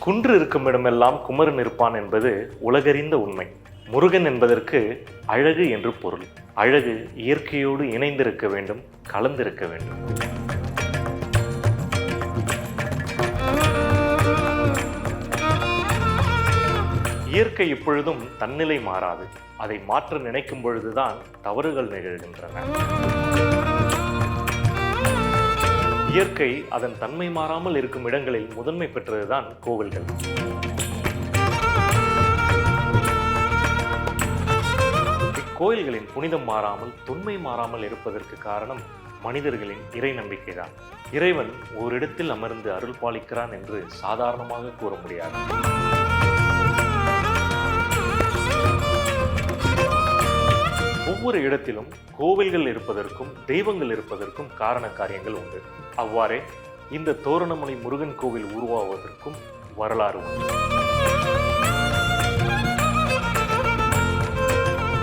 குன்று இருக்கும் இடமெல்லாம் குமரன் இருப்பான் என்பது உலகறிந்த உண்மை. முருகன் என்பதற்கு அழகு என்று பொருள். அழகு இயற்கையோடு இணைந்திருக்க வேண்டும் கலந்திருக்க வேண்டும். இயற்கை இப்பொழுதும் தன்னிலை மாறாது. அதை மாற்ற நினைக்கும் பொழுதுதான் தவறுகள் நிகழ்கின்றன. இயற்கை அதன் தன்மை மாறாமல் இருக்கும் இடங்களில் முதன்மை பெற்றதுதான் கோவில்கள். இக்கோயில்களின் புனிதம் மாறாமல் தொன்மை மாறாமல் இருப்பதற்கு காரணம் மனிதர்களின் இறை நம்பிக்கைதான். இறைவன் ஓரிடத்தில் அமர்ந்து அருள் பாலிக்கிறான் என்று சாதாரணமாக கூற முடியாது. ஒவ்வொரு இடத்திலும் கோவில்கள் இருப்பதற்கும் தெய்வங்கள் இருப்பதற்கும் காரண காரியங்கள் உண்டு. அவ்வாறே இந்த தோரணமலை முருகன் கோவில் உருவாவதற்கும் வரலாறு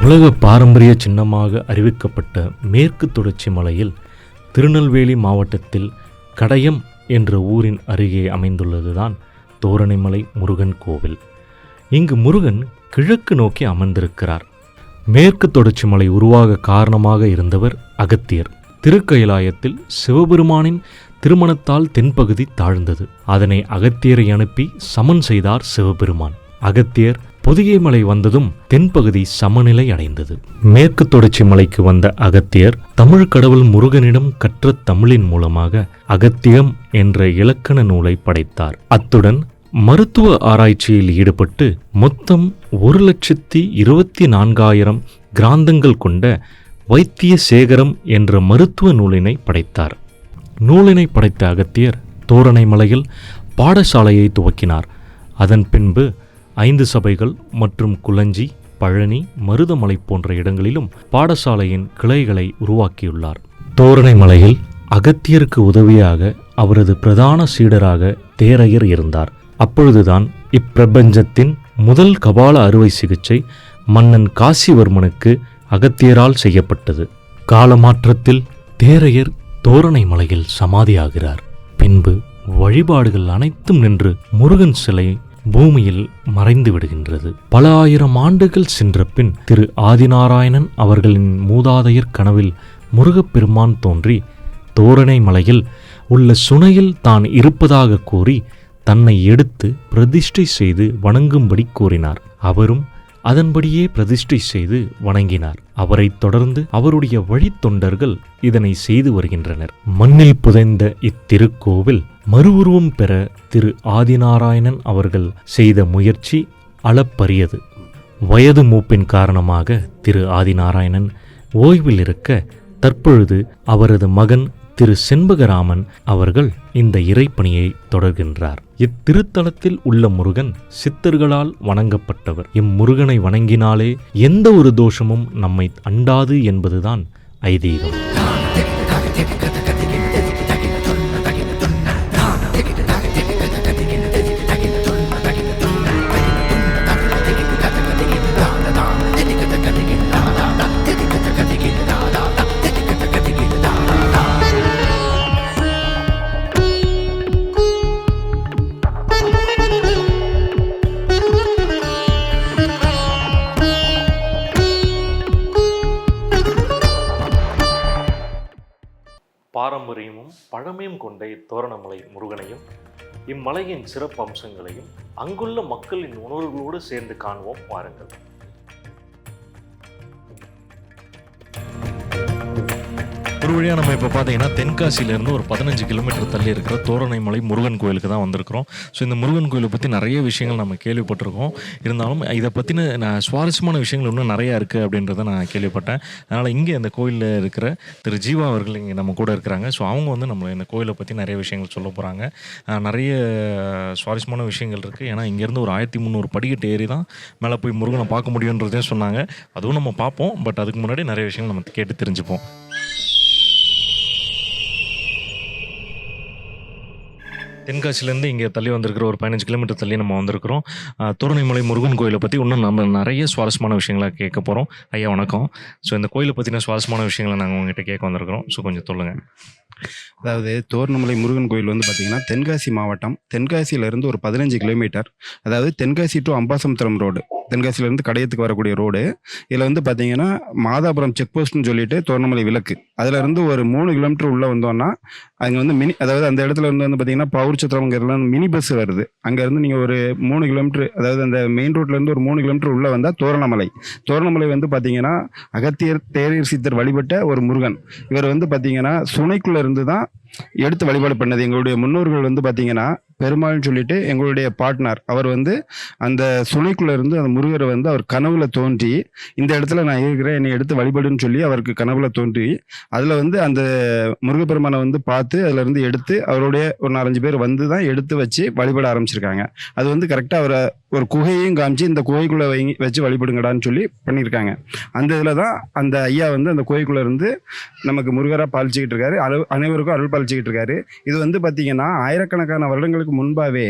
உலக பாரம்பரிய சின்னமாக அறிவிக்கப்பட்ட மேற்கு தொடர்ச்சி மலையில் திருநெல்வேலி மாவட்டத்தில் கடையம் என்ற ஊரின் அருகே அமைந்துள்ளதுதான் தோரணைமலை முருகன் கோவில். இங்கு முருகன் கிழக்கு நோக்கி அமர்ந்திருக்கிறார். மேற்கு தொடர்ச்சி மலை உருவாக காரணமாக இருந்தவர் அகத்தியர். திருக்கயிலாயத்தில் சிவபெருமானின் திருமணத்தால் தென்பகுதி தாழ்ந்தது. அதனை அகத்தியரை அனுப்பி சமன் செய்தார் சிவபெருமான். அகத்தியர் பொதிகை மலை வந்ததும் தென்பகுதி சமநிலை அடைந்தது. மேற்கு தொடர்ச்சி மலைக்கு வந்த அகத்தியர் தமிழ் கடவுள் முருகனிடம் கற்ற தமிழின் மூலமாக அகத்தியம் என்ற இலக்கண நூலை படைத்தார். அத்துடன் மருத்துவ ஆராய்ச்சியில் ஈடுபட்டு மொத்தம் ஒரு லட்சத்தி இருபத்தி நான்காயிரம் கிராந்தங்கள் கொண்ட வைத்திய சேகரம் என்ற மருத்துவ நூலினை படைத்தார். நூலினை படைத்த அகத்தியர் தோரணை மலையில் பாடசாலையை துவக்கினார். அதன் பின்பு ஐந்து சபைகள் மற்றும் குளஞ்சி பழனி மருதமலை போன்ற இடங்களிலும் பாடசாலையின் கிளைகளை உருவாக்கியுள்ளார். தோரணை மலையில் அகத்தியருக்கு உதவியாக அவரது பிரதான சீடராக தேரையர் இருந்தார். அப்பொழுதுதான் இப்பிரபஞ்சத்தின் முதல் கபால அறுவை சிகிச்சை மன்னன் காசிவர்மனுக்கு அகத்தியரால் செய்யப்பட்டது. காலமாற்றத்தில் தேரையர் தோரணை மலையில் சமாதியாகிறார். பின்பு வழிபாடுகள் அனைத்தும் நின்று முருகன் சிலை பூமியில் மறைந்து விடுகின்றது. பல ஆயிரம் ஆண்டுகள் சென்ற பின் திரு ஆதிநாராயணன் அவர்களின் மூதாதையர் கனவில் முருகப்பெருமான் தோன்றி தோரணை மலையில் உள்ள சுனையில் தான் இருப்பதாக கூறி தன்னை எடுத்து பிரதிஷ்டை செய்து வணங்கும்படி கூறினார். அவரும் அதன்படியே பிரதிஷ்டை செய்து வணங்கினார். அவரைத் தொடர்ந்து அவருடைய வழித்தொண்டர்கள் இதனை செய்து வருகின்றனர். மண்ணில் புதைந்த இத்திருக்கோவில் மறுவுருவம் பெற திரு ஆதிநாராயணன் அவர்கள் செய்த முயற்சி அளப்பரியது. வயது மூப்பின் காரணமாக திரு ஆதிநாராயணன் ஓய்வில் இருக்க தற்பொழுது அவரது மகன் திரு செண்பகராமன் அவர்கள் இந்த இறைப்பணியை தொடர்கின்றார். இத்திருத்தலத்தில் உள்ள முருகன் சித்தர்களால் வணங்கப்பட்டவர். இம்முருகனை வணங்கினாலே எந்த ஒரு தோஷமும் நம்மை அண்டாது என்பதுதான் ஐதீகம். பாரம்பரியமும் பழமையும் கொண்ட இத்தோரணமலை முருகனையும் இம்மலையின் சிறப்பு அம்சங்களையும் அங்குள்ள மக்களின் உணர்வுகளோடு சேர்ந்து காண்போம் வாருங்கள். ஒரு வழியாக நம்ம இப்போ பார்த்தீங்கன்னா தென்காசியிலேருந்து ஒரு பதினஞ்சு கிலோமீட்டர் தள்ளி இருக்கிற தோரணைமலை முருகன் கோயிலுக்கு தான் வந்திருக்கிறோம். ஸோ இந்த முருகன் கோயிலை பற்றி நிறைய விஷயங்கள் நம்ம கேள்விப்பட்டிருக்கோம். இருந்தாலும் இதை பற்றின நான் சுவாரஸ்யமான விஷயங்கள் இன்னும் நிறையா இருக்குது அப்படின்றத நான் கேள்விப்பட்டேன். அதனால் இங்கே இந்த கோயிலில் இருக்கிற திரு ஜீவா அவர்கள் இங்கே நம்ம கூட இருக்கிறாங்க. ஸோ அவங்க வந்து நம்ம இந்த கோயிலை பற்றி நிறைய விஷயங்கள் சொல்ல போகிறாங்க நிறைய சுவாரஸ்யமான விஷயங்கள் இருக்குது ஏன்னா இங்கேருந்து ஒரு ஆயிரத்தி முந்நூறு படிக்கட்டு ஏறி தான் மேலே போய் முருகனை பார்க்க முடியுன்றதையும் சொன்னாங்க. அதுவும் நம்ம பார்ப்போம். பட் அதுக்கு முன்னாடி நிறைய விஷயங்கள் நம்ம கேட்டு தெரிஞ்சுப்போம். தென்காசிலேருந்து இங்கே தள்ளி வந்திருக்கிற ஒரு பதினஞ்சு கிலோமீட்டர் தள்ளி நம்ம வந்திருக்கிறோம். ஆஹ் முருகன் கோயிலை பற்றி இன்னும் நம்ம நிறைய சுவாரஸ்யமான விஷயங்களை கேட்க போகிறோம் ஐயா வணக்கம். ஸோ இந்த கோயிலை பற்றின சுவாரஸ்யமான விஷயங்களை நாங்கள் உங்ககிட்ட கேட்க வந்திருக்கிறோம். ஸோ கொஞ்சம் சொல்லுங்கள் அதாவது தோரணமலை முருகன் கோயில் வந்து பார்த்தீங்கன்னா தென்காசி மாவட்டம். தென்காசியிலேருந்து ஒரு பதினஞ்சு கிலோமீட்டர். அதாவது தென்காசி டு அம்பாசமுத்திரம் ரோடு தென்காசியிலேருந்து கடையத்துக்கு வரக்கூடிய ரோடு இதில் வந்து பார்த்தீங்கன்னா மாதாபுரம் செக் போஸ்ட்னு சொல்லிட்டு தோரணமலை விளக்கு. அதுல இருந்து ஒரு மூணு கிலோமீட்டர் உள்ளே வந்தோன்னா அங்கே வந்து மினி அதாவது அந்த இடத்துல இருந்து வந்து பார்த்தீங்கன்னா பவுர் சத்திரம்ங்கிறதுல மினி பஸ் வருது. அங்கேருந்து நீங்கள் ஒரு மூணு கிலோமீட்டர் அதாவது அந்த மெயின் ரோட்லேருந்து ஒரு மூணு கிலோமீட்டர் உள்ளே வந்தால் தோரணமலை தோரணமலை வந்து பார்த்தீங்கன்னா அகத்தியர் தேரீர் சித்தர் வழிபட்ட ஒரு முருகன். இவர் வந்து பார்த்தீங்கன்னா சுனைக்குள்ள இருந்து தான் எடுத்து வழிபாடு பண்ணது. எங்களுடைய முன்னோர்கள் வந்து பார்த்தீங்கன்னா பெருமாள்னு சொல்லிட்டு எங்களுடைய பார்ட்னர் அவர் வந்து அந்த சுனைக்குள்ள இருந்து அந்த முருகரை வந்து அவர் கனவுல தோன்றி இந்த இடத்துல நான் இருக்கிறேன் என்னை எடுத்து வழிபடுன்னு சொல்லி அவருக்கு கனவுல தோன்றி அதில் வந்து அந்த முருகப்பெருமானை வந்து பார்த்து அதுல இருந்து எடுத்து அவருடைய ஒரு நாலஞ்சு பேர் வந்து தான் எடுத்து வச்சு வழிபட ஆரம்பிச்சிருக்காங்க. அது வந்து கரெக்டாக அவரை ஒரு குகையும் காமிச்சு இந்த குகைக்குள்ளே வை வச்சு வழிபடுங்கடான்னு சொல்லி பண்ணியிருக்காங்க. அந்த இதில் தான் அந்த ஐயா வந்து அந்த குகைக்குள்ளே இருந்து நமக்கு முருகராக பாலிச்சிக்கிட்டு இருக்காரு. அரு அனைவருக்கும் அருள் பாலிச்சிக்கிட்டு இருக்காரு. இது வந்து பார்த்திங்கன்னா ஆயிரக்கணக்கான வருடங்களுக்கு முன்பாகவே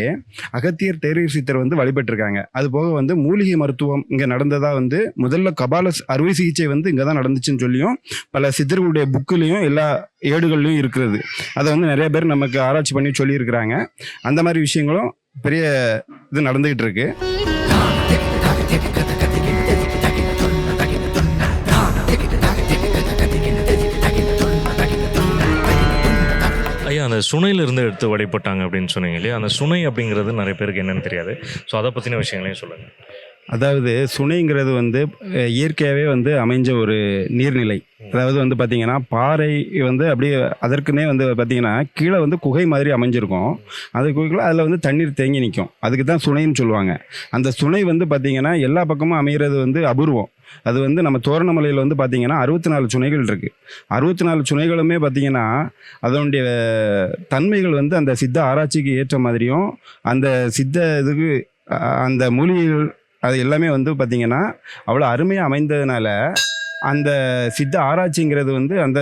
அகத்தியர் தேரீர் சித்தர் வந்து வழிபட்டிருக்காங்க. அது போக வந்து மூலிகை மருத்துவம் இங்கே நடந்ததாக வந்து முதல்ல கபால அறுவை சிகிச்சை வந்து இங்கே தான் நடந்துச்சுன்னு சொல்லியும் பல சித்தர்களுடைய புக்குலேயும் எல்லா ஏடுகள்லையும் இருக்கிறது. அதை வந்து நிறைய பேர் நமக்கு ஆராய்ச்சி பண்ணி சொல்லியிருக்கிறாங்க. அந்த மாதிரி விஷயங்களும் பெரிய இது நடந்துகிட்டு இருக்கு ஐயா அந்த சுனையில இருந்து எடுத்து வழிபட்டாங்க அப்படின்னு சொன்னீங்க இல்லையா? அந்த சுனை அப்படிங்கிறது நிறைய பேருக்கு என்னன்னு தெரியாது. ஸோ அதை பற்றின விஷயங்களையும் சொல்லுங்கள் அதாவது சுனைங்கிறது வந்து இயற்கையாகவே வந்து அமைஞ்ச ஒரு நீர்நிலை. அதாவது வந்து பார்த்திங்கன்னா பாறை வந்து அப்படியே அதற்குனே வந்து பார்த்திங்கன்னா கீழே வந்து குகை மாதிரி அமைஞ்சிருக்கும். அந்த குகைக்குள்ள அதில் வந்து தண்ணீர் தேங்கி நிற்கும் அதுக்கு தான் சுனைன்னு சொல்லுவாங்க. அந்த சுனை வந்து பார்த்திங்கன்னா எல்லா பக்கமும் அமைகிறது வந்து அபூர்வம். அது வந்து நம்ம தோரணமலையில் வந்து பார்த்திங்கன்னா அறுபத்தி நாலு சுனைகள் இருக்குது அறுபத்தி நாலு சுனைகளுமே பார்த்தீங்கன்னா அதனுடைய தன்மைகள் வந்து அந்த சித்த ஆராய்ச்சிக்கு ஏற்ற மாதிரியும் அந்த சித்த இதுக்கு அந்த மூலிகைகள் அது எல்லாமே வந்து பார்த்திங்கன்னா அவ்வளோ அருமையாக அமைந்ததுனால அந்த சித்த ஆராய்ச்சிங்கிறது வந்து அந்த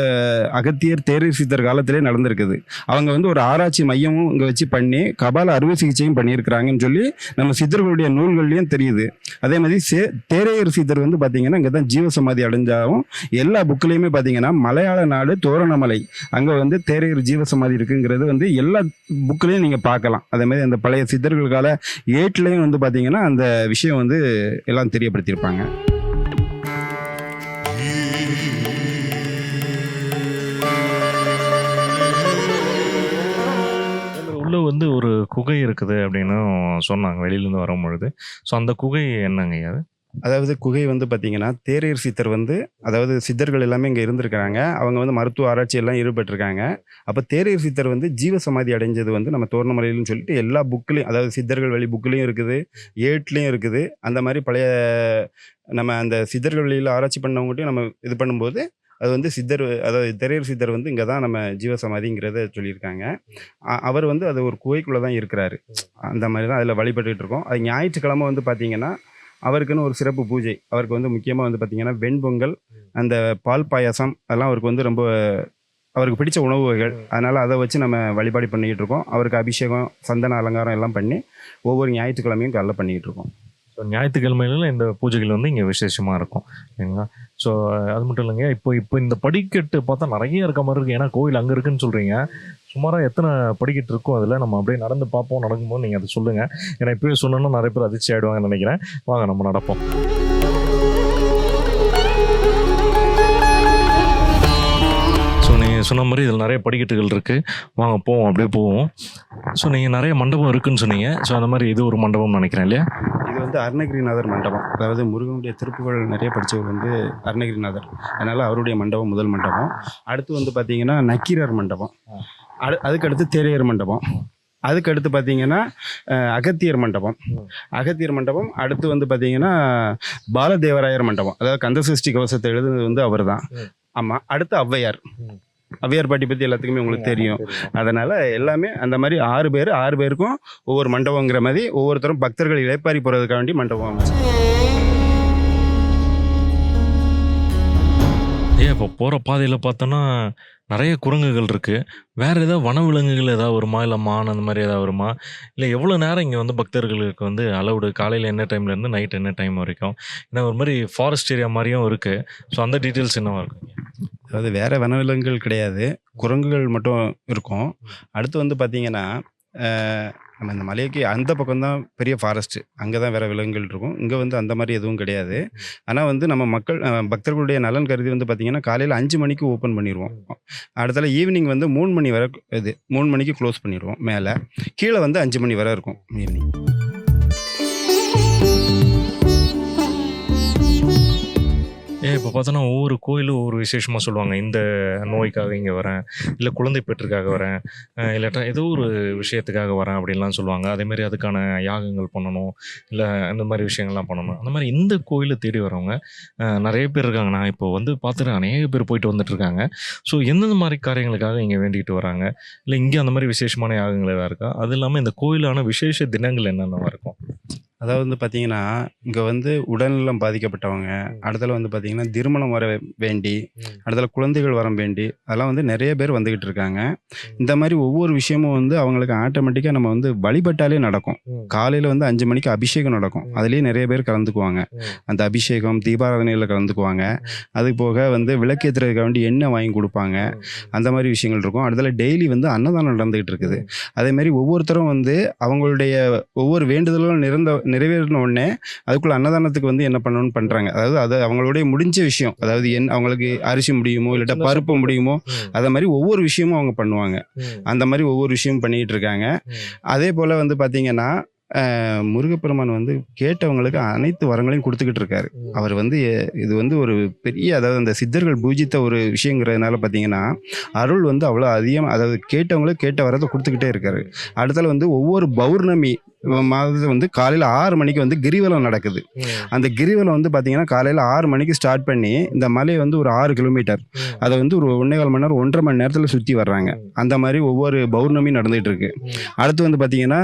அகத்தியர் தேரீர் சித்தர் காலத்திலே நடந்திருக்குது. அவங்க வந்து ஒரு ஆராய்ச்சி மையமும் இங்கே வச்சு பண்ணி கபால அறுவை சிகிச்சையும் பண்ணியிருக்கிறாங்கன்னு சொல்லி நம்ம சித்தர்களுடைய நூல்கள்லையும் தெரியுது. அதே மாதிரி சே தேரையர் சித்தர் வந்து பார்த்திங்கன்னா இங்கே தான் ஜீவசமாதி அடைஞ்சாலும் எல்லா புக்லேயுமே பார்த்தீங்கன்னா மலையாள நாடு தோரணமலை. அங்கே வந்து தேரையர் ஜீவசமாதி இருக்குங்கிறது வந்து எல்லா புக்கிலையும் நீங்கள் பார்க்கலாம். அதே மாதிரி அந்த பழைய சித்தர்கள் கால ஏட்லேயும் வந்து பார்த்தீங்கன்னா அந்த விஷயம் வந்து எல்லாம் தெரியப்படுத்தியிருப்பாங்க. வந்து ஒரு குகை இருக்குது அப்படின்னு சொன்னாங்க வெளியிலேருந்து வரும்பொழுது ஸோ அந்த குகை என்னங்க அது அதாவது குகை வந்து பார்த்தீங்கன்னா தேரீர் சித்தர் வந்து அதாவது சித்தர்கள் எல்லாமே இங்கே இருந்திருக்கிறாங்க. அவங்க வந்து மருத்துவ ஆராய்ச்சி எல்லாம் ஈடுபட்டிருக்காங்க. அப்போ தேரீர் சித்தர் வந்து ஜீவசமாதி அடைஞ்சது வந்து நம்ம தோரணமலையிலும் சொல்லிட்டு எல்லா புக்லேயும் அதாவது சித்தர்கள் வழி புக்லேயும் இருக்குது ஏட்லேயும் இருக்குது. அந்த மாதிரி பழைய நம்ம அந்த சித்தர்கள் வழியில் ஆராய்ச்சி பண்ணவங்ககிட்டயும் நம்ம இது பண்ணும்போது அது வந்து சித்தர் அதாவது திரையர் சித்தர் வந்து இங்கே தான் நம்ம ஜீவசமாதிங்கிறத சொல்லியிருக்காங்க. அ- அவர் வந்து அது ஒரு குகைக்குள்ளே தான் இருக்கிறாரு. அந்த மாதிரி தான் அதில் வழிபட்டுக்கிட்டு இருக்கோம். அது ஞாயிற்றுக்கிழமை வந்து பார்த்தீங்கன்னா அவருக்குன்னு ஒரு சிறப்பு பூஜை. அவருக்கு வந்து முக்கியமாக வந்து பார்த்திங்கன்னா வெண்பொங்கல் அந்த பால் பாயாசம் அதெல்லாம் அவருக்கு வந்து ரொம்ப அவருக்கு பிடிச்ச உணவு வகைகள் அதனால் அதை வச்சு நம்ம வழிபாடு பண்ணிக்கிட்டு இருக்கோம். அவருக்கு அபிஷேகம் சந்தன அலங்காரம் எல்லாம் பண்ணி ஒவ்வொரு ஞாயிற்றுக்கிழமையும் காலைல பண்ணிக்கிட்டு இருக்கோம். ஸோ ஞாயிற்றுக்கிழமையில இந்த பூஜைகள் வந்து இங்கே விசேஷமாக இருக்கும். சரிங்களா ஸோ அது மட்டும் இல்லைங்க. இப்போ இப்போ இந்த படிக்கட்டு பார்த்தா நிறைய இருக்க மாதிரி இருக்கு. ஏன்னா கோயில் அங்கே இருக்குன்னு சொல்கிறீங்க சுமாராக எத்தனை படிக்கட்டு இருக்கும் அதில் நம்ம அப்படியே நடந்து பார்ப்போம் நடக்கும்போது நீங்கள் அதை சொல்லுங்கள் ஏன்னா இப்போயே சொன்னோன்னா நிறைய பேர் அதிர்ச்சி ஆகிடுவாங்கன்னு நினைக்கிறேன். வாங்க நம்ம நடப்போம். ஸோ நீங்கள் சொன்ன மாதிரி இதில் நிறைய படிக்கட்டுகள் இருக்குது வாங்க போவோம். அப்படியே போவோம். ஸோ நீங்கள் நிறைய மண்டபம் இருக்குதுன்னு சொன்னீங்க. ஸோ அந்த மாதிரி இது ஒரு மண்டபம்னு நினைக்கிறேன் இல்லையா? வந்து அருணகிரிநாதர் மண்டபம். அதாவது முருகனுடைய திருப்புகள் நிறைய படித்தவர் வந்து அருணகிரிநாதர். அதனால் அவருடைய மண்டபம் முதல் மண்டபம். அடுத்து வந்து பார்த்தீங்கன்னா நக்கீரர் மண்டபம். அடு அதுக்கடுத்து தேரையர் மண்டபம். அதுக்கு அடுத்து பார்த்தீங்கன்னா அகத்தியர் மண்டபம். அகத்தியர் மண்டபம் அடுத்து வந்து பார்த்தீங்கன்னா பாலதேவராயர் மண்டபம். அதாவது கந்தசஷ்டி கவசத்தை எழுதுனது வந்து அவர் தான். ஆமாம் அடுத்து ஔவையார். ம். ஔவையார் பாட்டி பற்றி எல்லாத்துக்குமே உங்களுக்கு தெரியும். அதனால எல்லாமே அந்த மாதிரி ஆறு பேர் ஆறு பேருக்கும் ஒவ்வொரு மண்டபங்கிற மாதிரி ஒவ்வொருத்தரும் பக்தர்கள் இளைப்பாரி போகிறதுக்காக வேண்டி மண்டபம் ஏன் இப்போ போகிற பாதையில் பார்த்தோன்னா நிறைய குரங்குகள் இருக்குது வேறு ஏதாவது வனவிலங்குகள் ஏதாவது வருமா? இல்லை மான் அந்த மாதிரி ஏதாவது வருமா? இல்லை எவ்வளோ நேரம் இங்கே வந்து பக்தர்களுக்கு வந்து அலவுடு காலையில் என்ன டைம்லேருந்து நைட் என்ன டைம் வரைக்கும்? ஏன்னா ஒரு மாதிரி ஃபாரஸ்ட் ஏரியா மாதிரியும் இருக்குது ஸோ அந்த டீட்டெயில்ஸ் என்னவா இருக்கும்? அதாவது வேறு வனவிலங்குகள் கிடையாது. குரங்குகள் மட்டும் இருக்கும். அடுத்து வந்து பார்த்தீங்கன்னா நம்ம இந்த மலைக்கு அந்த பக்கம் தான் பெரிய ஃபாரஸ்ட்டு அங்கே தான் வேறு விலங்குகள் இருக்கும். இங்கே வந்து அந்த மாதிரி எதுவும் கிடையாது. ஆனால் வந்து நம்ம மக்கள் பக்தர்களுடைய நலன் கருதி வந்து பார்த்திங்கன்னா காலையில் அஞ்சு மணிக்கு ஓப்பன் பண்ணிடுவோம் அடுத்தால ஈவினிங் வந்து மூணு மணி வரை இது மூணு மணிக்கு க்ளோஸ் பண்ணிடுவோம் மேலே. கீழே வந்து அஞ்சு மணி வரை இருக்கும் ஈவினிங் இப்போ பார்த்தோன்னா ஒவ்வொரு கோயிலும் ஒவ்வொரு விசேஷமாக சொல்லுவாங்க. இந்த நோய்க்காக இங்கே வரேன் இல்லை குழந்தை பெற்றுக்காக வரேன் இல்லாட்டா ஏதோ ஒரு விஷயத்துக்காக வரேன் அப்படின்லாம் சொல்லுவாங்க. அதேமாரி அதுக்கான யாகங்கள் பண்ணணும் இல்லை இந்த மாதிரி விஷயங்கள்லாம் பண்ணணும். அந்த மாதிரி இந்த கோயிலை தேடி வரவங்க நிறைய பேர் இருக்காங்க. நான் இப்போ வந்து பார்த்துட்டு அநேக பேர் போயிட்டு வந்துட்டு இருக்காங்க ஸோ எந்தெந்த மாதிரி காரியங்களுக்காக இங்கே வேண்டிகிட்டு வராங்க? இல்லை இங்கே அந்த மாதிரி விசேஷமான யாகங்கள் ஏதாவது இருக்கா? அது இல்லாமல் இந்த கோயிலான விசேஷ தினங்கள் என்னென்னவா இருக்கும்? அதாவது வந்து பார்த்தீங்கன்னா இங்கே வந்து உடல்நலம் பாதிக்கப்பட்டவங்க அடுத்தல வந்து பார்த்தீங்கன்னா திருமணம் வர வேண்டி. அடுத்தல குழந்தைகள் வரம் வேண்டி அதெல்லாம் வந்து நிறைய பேர் வந்துக்கிட்டு இருக்காங்க. இந்த மாதிரி ஒவ்வொரு விஷயமும் வந்து அவங்களுக்கு ஆட்டோமேட்டிக்காக நம்ம வந்து வழிபட்டாலே நடக்கும். காலையில் வந்து அஞ்சு மணிக்கு அபிஷேகம் நடக்கும். ம். அதுலேயே நிறைய பேர் கலந்துக்குவாங்க. அந்த அபிஷேகம் தீபாராதனையில் கலந்துக்குவாங்க. அது போக வந்து விளக்கேற்றுறதுக்கு வேண்டி எண்ணெய் வாங்கி கொடுப்பாங்க. அந்த மாதிரி விஷயங்கள் இருக்கும். அடுத்தல டெய்லி வந்து அன்னதானம் நடந்துகிட்டு இருக்குது. அதே மாதிரி ஒவ்வொருத்தரும் வந்து அவங்களுடைய ஒவ்வொரு வேண்டுதலும் நிறந்த நிறைவேறின உடனே அதுக்குள்ள அன்னதானத்துக்கு வந்து என்ன பண்ணணும்னு பண்றாங்க அதாவது அது அவங்களுடைய முடிஞ்ச விஷயம் அதாவது என் அவங்களுக்கு அரிசி முடியுமோ இல்லாட்டா பருப்பு முடியுமோ. அதே மாதிரி ஒவ்வொரு விஷயமும் அவங்க பண்ணுவாங்க. அந்த மாதிரி ஒவ்வொரு விஷயமும் பண்ணிட்டு இருக்காங்க. அதே போல வந்து பாத்தீங்கன்னா அஹ், முருகப்பெருமான் வந்து கேட்டவங்களுக்கு அனைத்து வரங்களையும் கொடுத்துக்கிட்டு இருக்காரு. அவர் வந்து இது வந்து ஒரு பெரிய அதாவது அந்த சித்தர்கள் பூஜித்த ஒரு விஷயங்கிறதுனால பார்த்தீங்கன்னா அருள் வந்து அவ்வளோ அதிகம் அதாவது கேட்டவங்களுக்கு கேட்ட வரதை கொடுத்துக்கிட்டே இருக்காரு அடுத்தால வந்து ஒவ்வொரு பௌர்ணமி மாதத்துல வந்து காலையில் ஆறு மணிக்கு வந்து கிரிவலம் நடக்குது. அந்த கிரிவலம் வந்து பார்த்தீங்கன்னா காலையில் ஆறு மணிக்கு ஸ்டார்ட் பண்ணி இந்த மலை வந்து ஒரு ஆறு கிலோமீட்டர். அதை வந்து ஒரு ஒன்றே கால் மணி நேரம் ஒன்றரை மணி நேரத்தில் சுற்றி வர்றாங்க அந்த மாதிரி ஒவ்வொரு பௌர்ணமி நடந்துகிட்டு இருக்கு. அடுத்து வந்து பார்த்தீங்கன்னா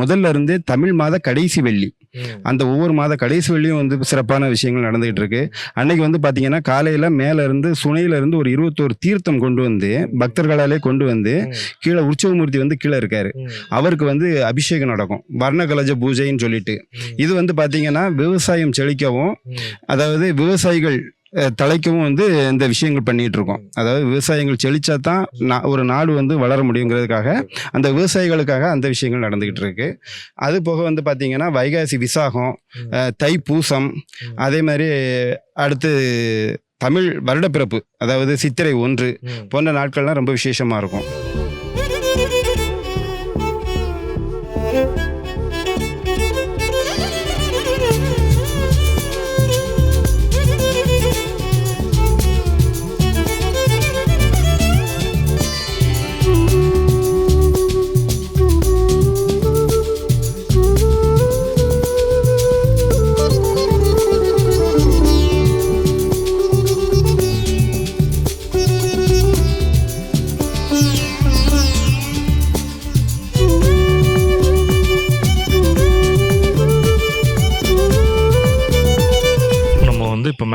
முதல்ல இருந்து தமிழ் மாத கடைசி வெள்ளி. அந்த ஒவ்வொரு மாத கடைசி வெள்ளியும் வந்து சிறப்பான விஷயங்கள் நடந்துகிட்டு இருக்கு அன்னைக்கு வந்து பார்த்தீங்கன்னா காலையில் மேலே இருந்து சுனையில இருந்து ஒரு இருபத்தோரு தீர்த்தம் கொண்டு வந்து பக்தர்களாலே கொண்டு வந்து. கீழே உற்சவமூர்த்தி வந்து கீழே இருக்காரு. அவருக்கு வந்து அபிஷேகம் நடக்கும் வர்ணகலஜ பூஜைன்னு சொல்லிட்டு. இது வந்து பார்த்தீங்கன்னா விவசாயம் செழிக்கவும். அதாவது விவசாயிகள் தலைக்கவும் வந்து இந்த விஷயங்கள் பண்ணிட்டு இருக்கோம் அதாவது விவசாயங்கள் செழிச்சா தான் நா- ஒரு நாடு வந்து வளர முடியுங்கிறதுக்காக அந்த விவசாயிகளுக்காக அந்த விஷயங்கள் நடந்துகிட்டு இருக்கு அது போக வந்து பார்த்தீங்கன்னா வைகாசி விசாகம் தை பூசம். அதே மாதிரி அடுத்து தமிழ் வருடப்பிறப்பு அதாவது சித்திரை ஒன்று. போன்ற நாட்கள்லாம் ரொம்ப விசேஷமா இருக்கும்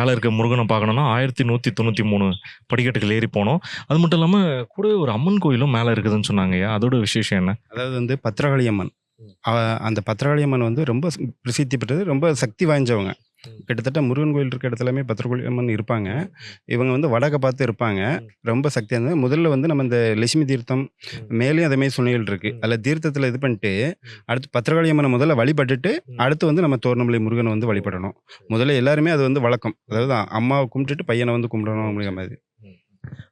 மேலே இருக்க முருகனை பார்க்கணும்னா ஆயிரத்தி நூற்றி தொண்ணூற்றி மூணு படிக்கட்டுகள் ஏறி போனோம். அது மட்டும் இல்லாமல் கூட ஒரு அம்மன் கோயிலும் மேலே இருக்குதுன்னு சொன்னாங்கய்யா அதோட விசேஷம் என்ன? அதாவது வந்து பத்திரகாளி அம்மன். அந்த பத்திரகாளி அம்மன் வந்து ரொம்ப பிரசித்தி பெற்றது ரொம்ப சக்தி வாய்ந்தவங்க. கிட்டத்தட்ட முருகன் கோயில் இருக்க இடத்துலயுமே பத்திரகாளி அம்மன் இருப்பாங்க. இவங்க வந்து வடக்க பார்த்து இருப்பாங்க. ரொம்ப சக்தி வாய்ந்தது முதல்ல வந்து நம்ம இந்த லட்சுமி தீர்த்தம். மேலேயும் அதே மாதிரி சுனைகள் இருக்கு. ம். அதில் தீர்த்தத்தில் இது பண்ணிட்டு. அடுத்து பத்திரகாளி அம்மனை முதல்ல வழிபட்டுட்டு. அடுத்து வந்து நம்ம தோரணமலை முருகனை வந்து வழிபடணும். முதல்ல எல்லாருமே அது வந்து வழக்கம். அதாவது அம்மாவை கும்பிட்டுட்டு பையனை வந்து கும்பிடணும் அப்படிங்கிற மாதிரி.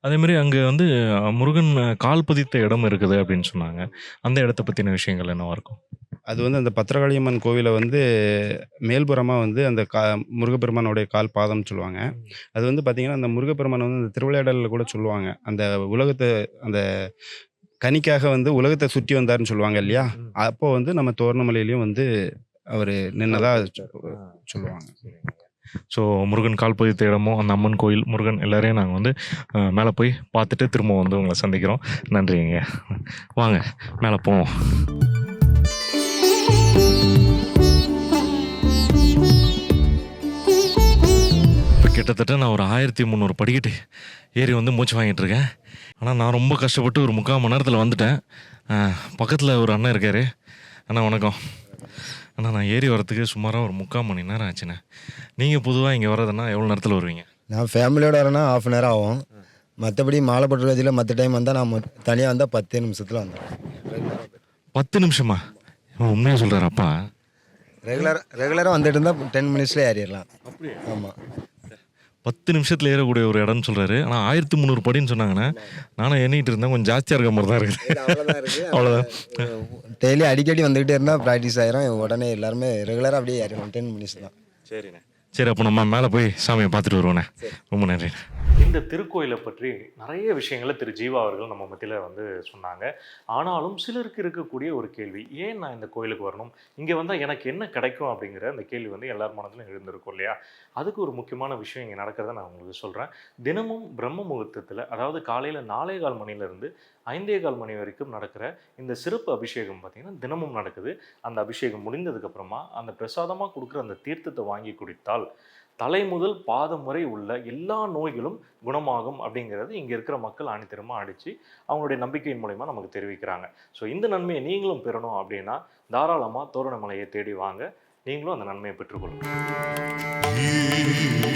அதே மாதிரி அங்கே வந்து முருகன் கால் பதித்த இடம் இருக்குது அப்படின்னு சொன்னாங்க. அந்த இடத்த பற்றின விஷயங்கள் என்னவா இருக்கும்? அது வந்து அந்த பத்திரகாளியம்மன் கோவிலை வந்து மேல்புறமாக வந்து அந்த கா முருகப்பெருமானுடைய கால் பாதம்னு சொல்லுவாங்க. அது வந்து பார்த்திங்கன்னா அந்த முருகப்பெருமான் வந்து அந்த திருவிளையாடலில் கூட சொல்லுவாங்க. அந்த உலகத்தை அந்த கனிக்காக வந்து உலகத்தை சுற்றி வந்தாருன்னு சொல்லுவாங்க இல்லையா. அப்போ வந்து நம்ம தோரணமலையிலையும் வந்து அவர் நின்னதா ஆ. சொல்லுவாங்க. ஸோ முருகன் கால் பதித்த இடமும் அந்த அம்மன் கோயில் முருகன் எல்லாரையும் நாங்கள் வந்து மேலே போய் பார்த்துட்டு திரும்ப வந்து உங்களை சந்திக்கிறோம். நன்றிங்க. வாங்க மேலே போவோம். கிட்டத்தட்ட நான் ஒரு ஆயிரத்தி முந்நூறு படிக்கட்டு ஏறி வந்து மூச்சு வாங்கிட்டு இருக்கேன். ஆனால் நான் ரொம்ப கஷ்டப்பட்டு ஒரு முக்கால் மணி நேரத்தில் வந்துட்டேன். பக்கத்தில் ஒரு அண்ணன் இருக்கார். அண்ணா வணக்கம். அண்ணா நான் ஏறி வரத்துக்கு சுமாராக ஒரு முக்கால் மணி நேரம் ஆச்சுண்ணே. நீங்கள் பொதுவாக இங்கே வர்றதுன்னா எவ்வளோ நேரத்தில் வருவீங்க? நான் ஃபேமிலியோட வரேன்னா ஆஃப் அன் ஹவர் ஆகும். மற்றபடி மாலை போட்டு வச்சில் மற்ற டைம் வந்தால் நான் தனியாக வந்தால் பத்து நிமிஷத்தில் வந்துடுவேன் பத்து நிமிஷமா? உண்மையாக சொல்கிறார் அப்பா. ரெகுலர் ரெகுலராக வந்துட்டு இருந்தால் டென் மினிட்ஸ்லேயே ஏறிடலாம். ஆமாம் பத்து நிமிஷத்தில் ஏறக்கூடிய ஒரு இடம்னு சொல்கிறாரு ஆனால் ஆயிரத்தி முந்நூறு படின்னு சொன்னாங்கண்ணே நானும் எண்ணிட்டு இருந்தேன் கொஞ்சம் ஜாஸ்தியாக இருக்க மாதிரி தான் இருக்குது அவ்வளோதான். டெய்லி அடிக்கடி வந்துக்கிட்டே இருந்தால் ப்ராக்டிஸ் ஆயிரும். உடனே எல்லாருமே ரெகுலராக அப்படியே ஏறிடும் டென் மினிட்ஸ் தான் சரிண்ணே. சரி அப்போ நம்ம மேலே போய் சாமியை பார்த்துட்டு வருவோண்ணே. ரொம்ப நன்றி இந்த திருக்கோயிலை பற்றி நிறைய விஷயங்களை திரு ஜீவா அவர்கள் நம்ம மத்தியில் வந்து சொன்னாங்க. ஆனாலும் சிலருக்கு இருக்கக்கூடிய ஒரு கேள்வி ஏன் நான் இந்த கோயிலுக்கு வரணும்? இங்கே வந்தால் எனக்கு என்ன கிடைக்கும் அப்படிங்கிற அந்த கேள்வி வந்து எல்லார் மனதிலும் எழுந்திருக்கும் இல்லையா? அதுக்கு ஒரு முக்கியமான விஷயம் இங்கே நடக்கிறத நான் உங்களுக்கு சொல்கிறேன் தினமும் பிரம்ம முகூர்த்தத்தில் அதாவது காலையில் நாலே கால் மணிலேருந்து ஐந்தே கால் மணி வரைக்கும் நடக்கிற இந்த சிறப்பு அபிஷேகம் பார்த்திங்கன்னா தினமும் நடக்குது. அந்த அபிஷேகம் முடிந்ததுக்கப்புறமா அந்த பிரசாதமாக கொடுக்குற அந்த தீர்த்தத்தை வாங்கி குடித்தால் தலை முதல் பாதம் வரை உள்ள எல்லா நோய்களும் குணமாகும் அப்படிங்கிறது இங்கே இருக்கிற மக்கள் ஆணித்தரமாக அடித்து அவங்களுடைய நம்பிக்கையின் மூலயமா நமக்கு தெரிவிக்கிறாங்க. ஸோ இந்த நன்மையை நீங்களும் பெறணும் அப்படின்னா தாராளமாக தோரணமலையை தேடி வாங்க. நீங்களும் அந்த நன்மையை பெற்றுக்கொள்ளுங்கள்